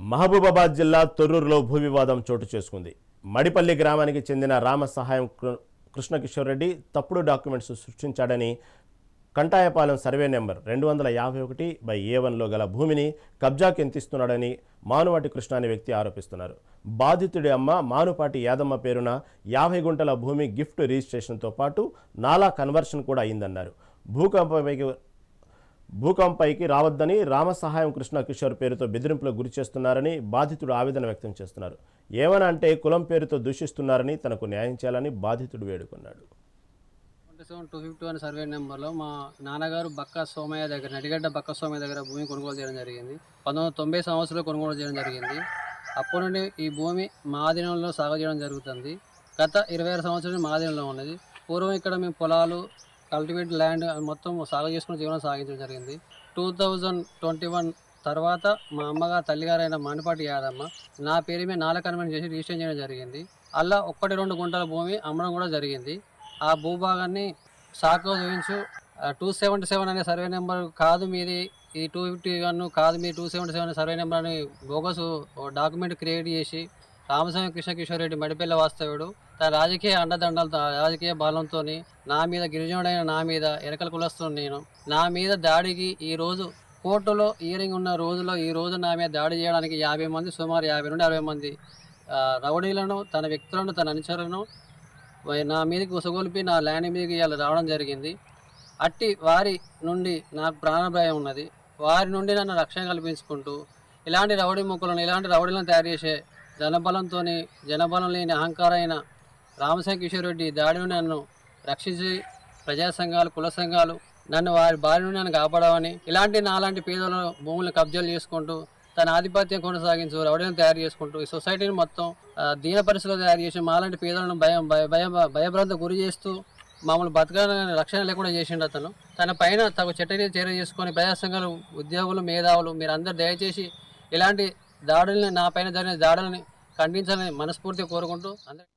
మహబూబాబాద్ జిల్లా తొర్రూరులో భూ వివాదం చోటు చేసుకుంది. మడిపల్లి గ్రామానికి చెందిన రామ సహాయం కృ- కృష్ణకిషోర్ రెడ్డి తప్పుడు డాక్యుమెంట్స్ సృష్టించాడని కంటాయపాలెం సర్వే నెంబర్ రెండు వందల యాభై ఒకటి బై ఏ వన్లో గల భూమిని కబ్జాకి ఎంతిస్తున్నాడని మానువాటి కృష్ణ అనే వ్యక్తి ఆరోపిస్తున్నారు. బాధితుడి అమ్మ మానుపాటి యాదమ్మ పేరున యాభై గుంటల భూమి గిఫ్ట్ రిజిస్ట్రేషన్తో పాటు నాలా కన్వర్షన్ కూడా అయిందన్నారు. భూకంపంపైకి భూకంపైకి రావద్దని రామ సహాయం కృష్ణ కిషోర్ పేరుతో బెదిరింపులకు గురి చేస్తున్నారని బాధితుడు ఆవేదన వ్యక్తం చేస్తున్నారు. ఏమని అంటే కులం పేరుతో దూషిస్తున్నారని తనకు న్యాయం చేయాలని బాధితుడు వేడుకున్నాడు. Seven two fifty one survey నెంబర్లో మా నాన్నగారు బక్క సోమయ్య దగ్గర నడిగడ్డ బక్క సోమయ్య దగ్గర భూమి కొనుగోలు చేయడం జరిగింది. పంతొమ్మిది వందల తొంభై సంవత్సరంలో కొనుగోలు చేయడం జరిగింది. అప్పటి నుండి ఈ భూమి మా ఆధీనంలో సాగు చేయడం జరుగుతుంది. గత ఇరవై ఆరు సంవత్సరాలు మా ఆధీనంలో ఉన్నది. పూర్వం ఇక్కడ మేము పొలాలు కల్టివేట్ ల్యాండ్ మొత్తం సాగు చేసుకుని జీవనం సాగించడం జరిగింది. టూ థౌజండ్ ట్వంటీ వన్ తర్వాత మా అమ్మగారు తల్లిగారైన మానిపాటి యాదమ్మ నా పేరు మీద నాలుగు కన్వెంట్ చేసి రిజిస్టర్ చేయడం జరిగింది. అలా ఒక్కటి రెండు గుంటల భూమి అమ్మడం కూడా జరిగింది. ఆ భూభాగాన్ని సాకు చూపించు టూ సెవెంటీ సెవెన్ అనే సర్వే నెంబర్ కాదు మీది. ఈ టూ ఫిఫ్టీ వన్ కాదు మీ two seventy seven survey number అని బోగస్ డాక్యుమెంట్ క్రియేట్ చేసి రామస్వామి కృష్ణ మడిపిల్ల వాస్తవ్యుడు. తన రాజకీయ అండదండలతో రాజకీయ బలంతో నా మీద గిరిజనుడైన నా మీద ఎరకల కులస్తుని నేను. నా మీద దాడికి ఈ రోజు కోర్టులో ఇయరింగ్ ఉన్న రోజులో ఈ రోజు నా మీద దాడి చేయడానికి యాభై మంది సుమారు యాభై నుండి అరవై మంది రౌడీలను తన వ్యక్తులను తన అనుచరులను నా మీదకి ఉసగొలిపి నా ల్యాండ్ మీదకి ఇవాళ రావడం జరిగింది. అట్టి వారి నుండి నాకు ప్రాణభయం ఉన్నది. వారి నుండి నన్ను రక్షణ కల్పించుకుంటూ ఇలాంటి రౌడీ మొక్కలను ఇలాంటి రౌడీలను తయారు చేసే జనబలంతో జనబలం లేని అహంకారైన రామశంకర్ కిషోర్ రెడ్డి దాడి నన్ను రక్షించి ప్రజా సంఘాలు కుల సంఘాలు నన్ను వారి బారి నుండి నన్ను కాపాడమని ఇలాంటి నాలాంటి పేదల భూములు కబ్జాలు చేసుకుంటూ తన ఆధిపత్యం కొనసాగించు రౌడీలను తయారు చేసుకుంటూ ఈ సొసైటీని మొత్తం దీన పరిస్థితులు తయారు చేసి మాలాంటి పేదలను భయం భయ భయభ్రాంత గురి చేస్తూ మామూలు బతకాలని రక్షణ లేకుండా చేసిండు అతను. తన పైన తగు చట్టరీయ చర్య చేసుకొని ప్రజాసంఘాలు ఉద్యోగులు మేధావులు మీరందరూ దయచేసి ఇలాంటి దాడుల్ని నా పైన జరిగిన దాడుల్ని ఖండించాలని మనస్ఫూర్తిగా కోరుకుంటూ అందరి